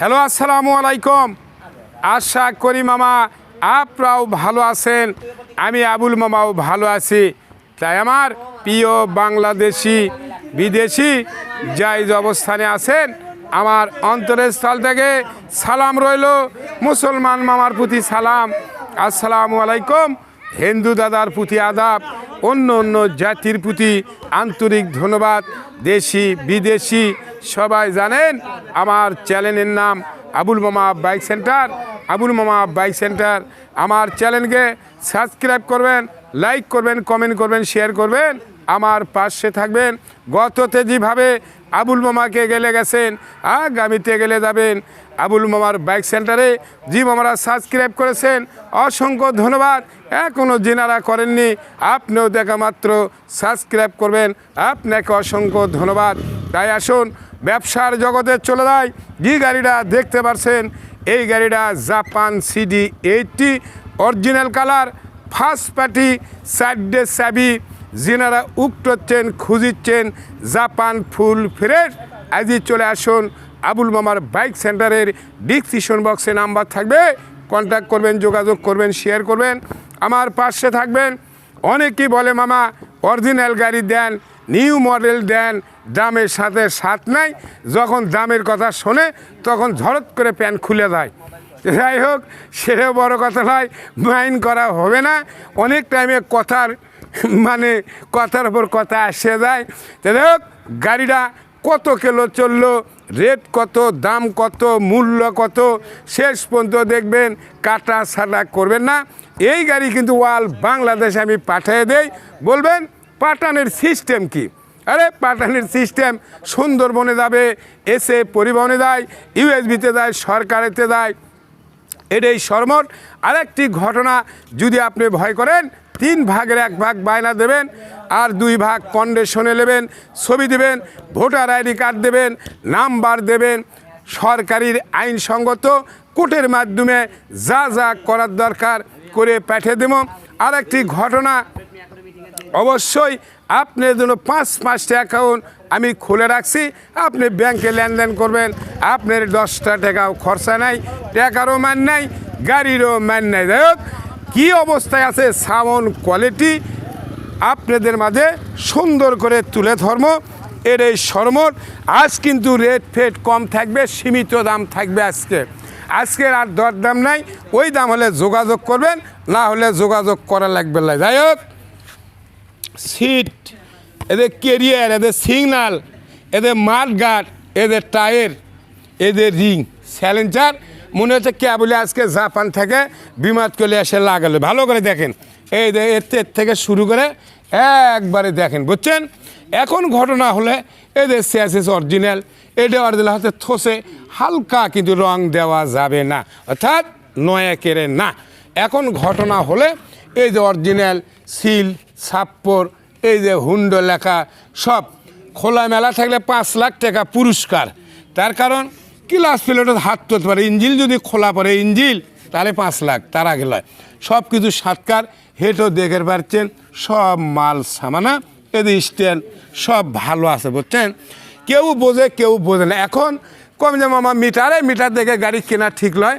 Hello, আসসালামু আলাইকুম। আশা করি মামা আপনারাও ভালো আছেন, আমি আবুল মামাও ভালো আছি। তাই আমার প্রিয় বাংলাদেশি, বিদেশি যাই অবস্থানে আছেন, আমার অন্তরের স্থল থেকে সালাম রইল। মুসলমান মামার প্রতি সালাম। আসসালামু আলাইকুম। হিন্দু দাদার প্রতি আদাব, অন্য অন্য জাতির প্রতি আন্তরিক ধন্যবাদ, দেশি, বিদেশি, সবাই জানেন আমার চ্যানেলের নাম আবুল মামা বাইক সেন্টার। আবুল মামা বাইক সেন্টার, আমার চ্যানেলকে সাবস্ক্রাইব করবেন। লাইক করবেন কমেন্ট করবেন শেয়ার করবেন। আমার পাশে থাকবেন। গততে যেভাবে আবুল মামাকে গেলে গেছেন, আগামীতে গেলে যাবেন আবুল মামার বাইক সেন্টারে জি মামারা সাবস্ক্রাইব করেছেন, অসংখ্য ধন্যবাদ। এখনও যেনারা করেননি, আপনিও দেখা মাত্র সাবস্ক্রাইব করবেন। আপনাকে অসংখ্য ধন্যবাদ। তাই আসুন, ব্যবসার জগতে চলে যায় যে গাড়িটা দেখতে পারছেন, এই গাড়িটা Japan CD eighty original colour first party সাইডে চাবি যেনারা উক্তচ্ছেন খুঁজিচ্ছেন জাপান ফুল ফ্রেশ। আজই চলে আসুন আবুল মামার বাইক সেন্টারের ডিসক্রিপশন বক্সে নাম্বার থাকবে। কন্ট্যাক্ট করবেন, যোগাযোগ করবেন, শেয়ার করবেন। আমার পাশে থাকবেন, অনেকেই বলে, মামা, অরিজিনাল গাড়ি দেন, নিউ মডেল দেন, দামের সাথে সাথ নাই। যখন দামের কথা শোনে, তখন ঝড়ত করে প্যান্ট খুলে দেয় যাই হোক, সেটাও বড় কথা নয় মাইন করা হবে না। অনেক টাইমে কথার মানে কথার উপর কথা আসে যায়। যাই হোক, গাড়িটা কত কিলো চলল রেট কত, দাম কত, মূল্য কত, শেষ পর্যন্ত দেখবেন কাটা সাটা করবেন না। এই গাড়ি কিন্তু ওয়াল বাংলাদেশে আমি পাঠিয়ে দেই। বলবেন, পাঠানের সিস্টেম কি? আরে, পাঠানের সিস্টেম সুন্দরবনে যাবে এসে পরিবহনে দেয় ইউএসবিতে দেয় সরকারেতে দেয় এটাই সরমট আরেকটি ঘটনা যদি আপনি ভয় করেন, তিন ভাগের এক ভাগ বায়না দেবেন আর দুই ভাগ কন্ডিশনে নেবেন, ছবি দেবেন, ভোটার আইডি কার্ড দেবেন, নাম্বার দেবেন, সরকারির আইনসঙ্গত কোর্টের মাধ্যমে যা যা করার দরকার করে পাঠিয়ে দেব। আরেকটি ঘটনা, অবশ্যই আপনার জন্য পাঁচ পাঁচটা অ্যাকাউন্ট আমি খুলে রাখছি, আপনি ব্যাংকে লেনদেন করবেন, আপনার দশটা টাকাও খরচা নাই, টাকারও মান নাই, গাড়িরও মান নাই। যাই কী অবস্থায় আছে সাউন্ড কোয়ালিটি, আপনাদের মাঝে সুন্দর করে তুলে ধর্ম এর এই সরমট আজ কিন্তু রেট ফেট কম থাকবে, সীমিত দাম থাকবে আজকে। আজকের আর দর দাম নাই, ওই দাম হলে যোগাযোগ করবেন, না হলে যোগাযোগ করা লাগবে না। যাই হোক, সিট এদের কেরিয়ার এদের সিগনাল এদের মাঠঘাট এদের টায়ার এদের রিং স্যালেঞ্চার মনে হচ্ছে কে বলে আজকে জাপান থেকে বিমাত করে এসে লাগালো। ভালো করে দেখেন। এই এর থেকে শুরু করে একবারে দেখেন, বুঝছেন? এখন ঘটনা হলে এদের শেষ অরিজিনাল এটা অরিজিনাল হাতে থসে হালকা কিন্তু রং দেওয়া যাবে না, অর্থাৎ নয়া কেড়ে না। এখন ঘটনা হলে এই যে অরিজিনাল সিল ছাপ্পর এই যে হুন্ড লেখা সব খোলা মেলা থাকলে পাঁচ লাখ টাকা পুরস্কার। তার কারণ ক্লাস প্লেটত হাত তুলতে পারে। ইঞ্জিল যদি খোলা পড়ে, ইঞ্জিল, তাহলে পাঁচ লাখ, তার আগে লয়। সব কিছু সাতকার হেঁটো দেখে পাচ্ছেন সব মাল সামানা এদের স্ট্যান্ড, সব ভালো আছে, বুঝছেন? কেউ বোঝে কেউ বোঝে না। এখন কম যে মামা মিটারে, মিটার দেখে গাড়ি কেনা ঠিক নয়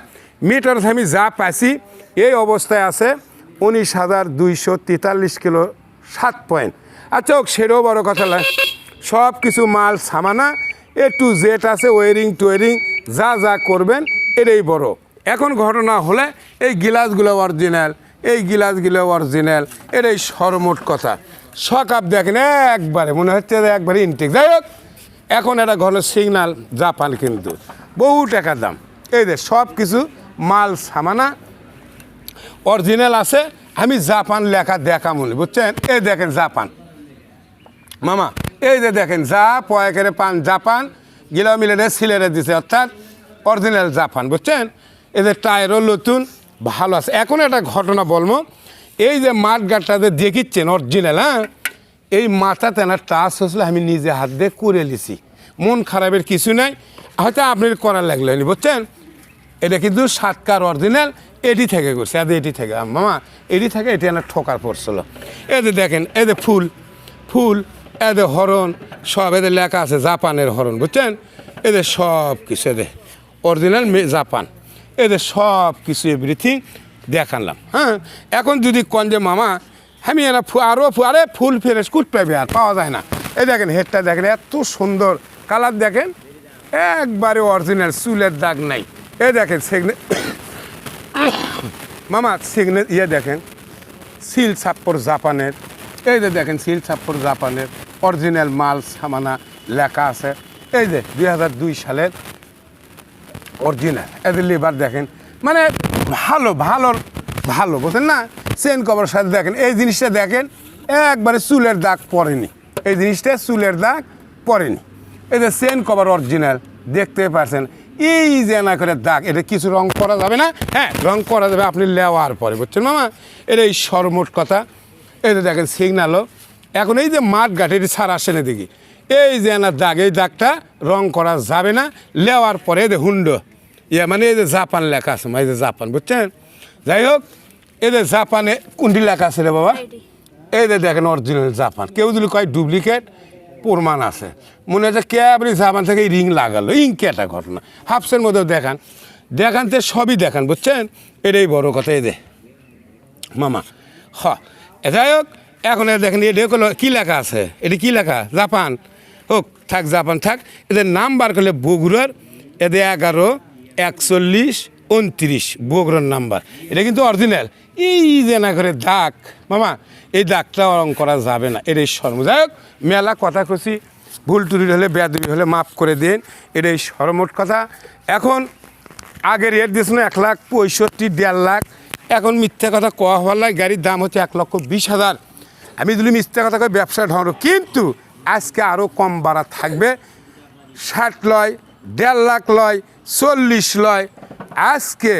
মিটার আমি যা পাইছি, এই অবস্থায় আছে উনিশ হাজার দুইশো তেতাল্লিশ কিলো সাত পয়েন্ট আচ্ছা সেটাও বড় কথা নয়। সব কিছু মাল সামানা এ টু জেড আছে ওয়ারিং টোয়ারিং যা যা করবেন, এটাই বড়। এখন ঘটনা হলে এই গিলাসগুলো অরিজিনাল এই গিলাসগুলো অরিজিনাল এটাই সরমোট কথা। সকাপ দেখেন, একবারে, মনে হচ্ছে যে একবারে ইনটেক যাই হোক, এখন একটা ঘন সিগনাল জাপান কিন্তু। বহু টাকার দাম। এই যে, সব কিছু মাল সামানা অরিজিনাল আছে আমি জাপান লেখা দেখা মনে, বুঝছেন? এই দেখেন জাপান। মামা, এই যে দেখেন যা পয়কেরে পান জাপান গিলা মিলে সিলেরে দিছে, অর্থাৎ অরিজিনাল জাপান, বুঝছেন? এদের টায়ারও নতুন, ভালো আছে। এখন একটা ঘটনা বলব, এই যে মাঠ গাটটাতে দেখিচ্ছেন অরিজিনাল হ্যাঁ? এই মাথাতে না টাচ হয়েছিল, আমি নিজে হাত দিয়ে করে লিছি মন খারাপের কিছু নাই, হয়তো আপনি করা লাগল নি বুঝছেন? এটা কিন্তু সাতকার অরিজিনাল এটি থেকে করছে এদের এটি থেকে। মামা এটি থেকে এটি আমার ঠোকার পড়ছিল। এদের দেখেন এদের ফুল ফুল এদের হরণ, সব এদের লেখা আছে জাপানের হরণ, বুঝছেন? এদের সব কিছু এদের অরিজিনাল জাপান। এদের সব কিছু এভরিথিং দেখালাম হ্যাঁ? এখন যদি কন যে, মামা আমি এরা আরও আরে ফুল ফেরেস কুট পাবে আর, পাওয়া যায় না। এই দেখেন, হেডটা দেখেন, এত সুন্দর। কালার দেখেন, একবারে অরিজিনাল চুলের দাগ নাই। এ দেখেন, সেগনে মামা সিগনে ইয়ে দেখেন। সিল ছাপ্পর জাপানের এই যে দেখেন সিল ছাপ্পর জাপানের অরিজিনাল মাল, সামানা লেখা আছে। এই যে, দুই হাজার দুই সালের অরিজিনাল এদের লিভার দেখেন। মানে ভালো ভালো ভালো বুঝলেন না? চেন কভার সাথে দেখেন। এই জিনিসটা দেখেন, একবারে চুলের দাগ পড়েনি এই জিনিসটা চুলের দাগ পড়েনি এই যে চেন কভার অরিজিনাল দেখতে পাচ্ছেন এই যে না করে দাগ এটা কিছু রং করা যাবে না। হ্যাঁ রং করা যাবে আপনি লেওয়ার পরে বুঝছেন মামা? এটা এই সরমোট কথা এই যে দেখেন সিগনালও এখন এই যে মাঠ ঘাট এটি ছাড় আসে না দেখি এই যে না দাগ এই দাগটা রং করা যাবে না লেওয়ার পরে এই যে হুন্ডো। ইয়ে মানে এই যে জাপান লেখা আছে এই যে জাপান বুঝছেন? যাই হোক এই যে জাপানে কোনটি লেখা আছে রে বাবা? এই যে দেখেন অরিজিনাল জাপান। কেউ যদি কয় ডুপ্লিকেট প্রমাণ আছে। মনে হচ্ছে কে আপনি জাপান থেকে রিং লাগালো ইঙ্কে একটা ঘটনা। হাফসের মধ্যেও দেখান। দেখান তো সবই দেখান, বুঝছেন? এটাই বড় কথা এদের মামা, হ। যাই হোক, এখন দেখেন এটা হলো কী লেখা আছে? এটা কী লেখা? জাপান। হোক, থাক, জাপান থাক। এদের নাম বার করলে বগুড়ার, এদের এগারো, একচল্লিশ উনত্রিশ, বগুড়ার নাম্বার। এটা কিন্তু অরিজিনাল। এই যে না করে দাগ, মামা, এই দাগটা রং করা যাবে না। এটাই শর্ম। যাই হোক, মেলা কথা কছি ভুল টুরি হলে বেদবি হলে মাফ করে দিন, এটাই সরমোট কথা। এখন আগে রেট দিয়েছিল এক লাখ পঁয়ষট্টি, দেড় লাখ। এখন মিথ্যা কথা কোয়া হওয়ার লাগে গাড়ির দাম হচ্ছে এক লক্ষ বিশ হাজার। আমি যদি মিথ্যা কথা কই ব্যবসা ঢঙ্গ কিন্তু আজকে আরও কম বাড়া থাকবে। ষাট লয়, দেড় লাখ লয়, চল্লিশ লয় আজকে,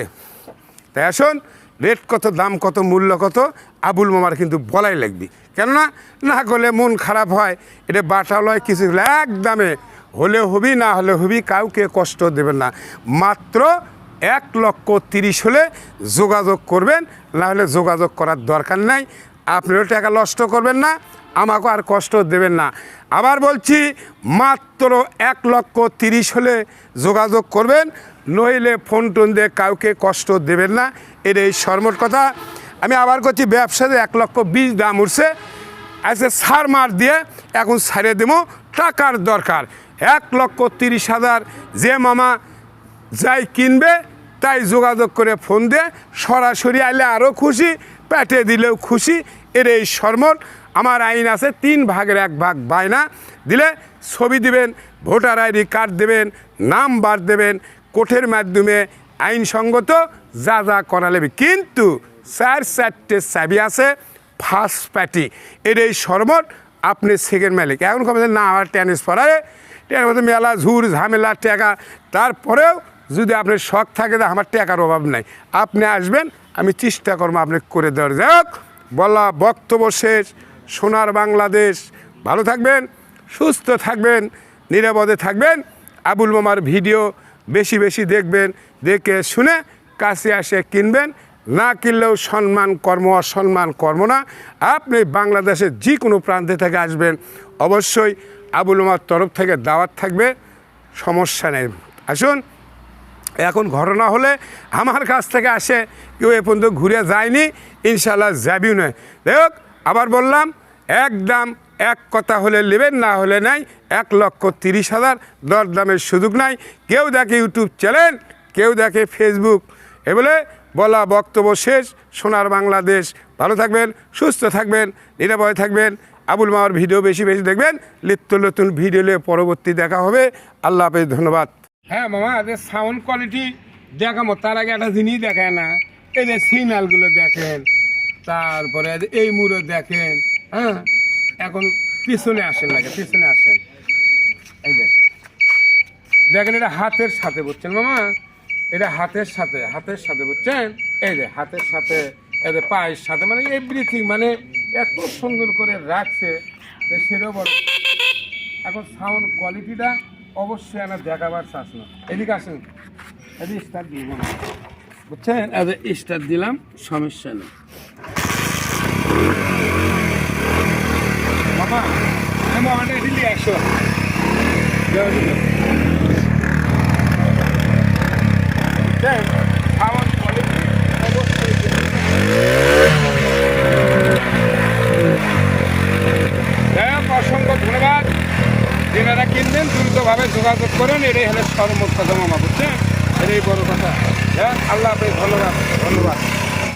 তাই আসুন রেট কত, দাম কত, মূল্য কত, আবুল মামার কিন্তু বলাই লাগবি। কেননা, না করলে মন খারাপ হয়, এটা বাটা লয় কিছু একদমে, হলে হবি, না হলে হবি, কাউকে কষ্ট দেবেন না। মাত্র এক লক্ষ তিরিশ হলে যোগাযোগ করবেন, না হলে যোগাযোগ করার দরকার নাই। আপনিও টাকা নষ্ট করবেন না আমাকে আর কষ্ট দেবেন না। আবার বলছি, মাত্র এক লক্ষ তিরিশ হলে যোগাযোগ করবেন, নইলে ফোন টোন দিয়ে কাউকে কষ্ট দেবেন না। এটা এই সর্মট কথা। আমি আবার করছি, ব্যবসাতে এক লক্ষ বিশ দাম উঠছে। আজকে সার মার দিয়ে এখন ছাড়িয়ে দেবো, টাকার দরকার। এক লক্ষ তিরিশ হাজার যে মামা যাই কিনবে, তাই যোগাযোগ করে ফোন দিয়ে সরাসরি আইলে আরও খুশি পেটে দিলেও খুশি। এর এই শর্মট আমার আইন আছে, তিন ভাগের এক ভাগ বায়না দিলে ছবি দিবেন, ভোটার আইডি কার্ড দেবেন নাম্বার দেবেন কোঠের মাধ্যমে আইনসঙ্গত যা যা করা লাগবে। কিন্তু চার চারটে চাবি আছে, ফার্স্ট পার্টি। এর এই শরবত, আপনি সেকেন্ড মালিক। এখন কমে না আমার টেনিস পড়ায় টেনের মধ্যে মেলা ঝুর ঝামেলা, টাকা। তারপরেও যদি আপনার শখ থাকে যে আমার টাকার অভাব নাই, আপনি আসবেন, আমি চেষ্টা করব আপনি করে দেওয়ার। যাই হোক, বলা বক্তব্য শেষ। সোনার বাংলাদেশ। ভালো থাকবেন, সুস্থ থাকবেন, নিরাপদে থাকবেন। আবুল মামার ভিডিও বেশি বেশি দেখবেন, দেখে শুনে কাছে আসে কিনবেন। না কিনলেও সম্মান কর্ম, অসম্মান কর্ম না। আপনি বাংলাদেশের যে কোনো প্রান্তে থেকে আসবেন। অবশ্যই আবুল মামার তরফ থেকে দাওয়াত থাকবে, সমস্যা নেই। আসুন, এখন ঘটনা হলে আমার কাছ থেকে আসে। কেউ এ পর্যন্ত ঘুরে যায়নি ইনশাল্লাহ যাবিও নয় দেখ আবার বললাম একদম এক কথা হলে নেবেন, না হলে নাই। এক লক্ষ তিরিশ হাজার, দরদামের সুযোগ নাই। কেউ দেখে ইউটিউব চ্যানেল, কেউ দেখে ফেসবুক। এ বলে বলা বক্তব্য শেষ। সোনার বাংলাদেশ। ভালো থাকবেন, সুস্থ থাকবেন, নিরাপদে থাকবেন। আবুল মামার ভিডিও বেশি বেশি দেখবেন। নিত্য নতুন ভিডিও নিয়ে পরবর্তী দেখা হবে। আল্লাহ হাফেজ, ধন্যবাদ। হ্যাঁ মামা, এদের সাউন্ড কোয়ালিটি দেখামো। তার আগে একটা জিনিস দেখায় না। এদের সিগন্যালগুলো দেখেন, তারপরে এই মুড়ো দেখেন। হ্যাঁ? এখন পিছনে আসেন লাগে, পিছনে আসেন। এই দেখ দেখেন এটা হাতের সাথে বুঝছেন মামা? এটা হাতের সাথে হাতের সাথে বুঝছেন? এই যে হাতের সাথে যে পায়ের সাথে মানে এভরিথিং মানে এত সুন্দর করে রাখছে যে সেটাও বড়। এখন সাউন্ড কোয়ালিটিটা অবশ্যই আমার দেখাবার চাষ না। এদিকে আসেন। এদিকে স্টার্ট দিব বুঝছেন? এদের স্টার দিলাম, সমস্যা নেই। অসংখ্য ধন্যবাদ যেনারা কিনলেন দ্রুতভাবে যোগাযোগ করেন এটাই হলে সর্বোচ্চ জমা বুঝছেন এটাই বড় কথা হ্যাঁ আল্লাহ হাফেজ ধন্যবাদ ধন্যবাদ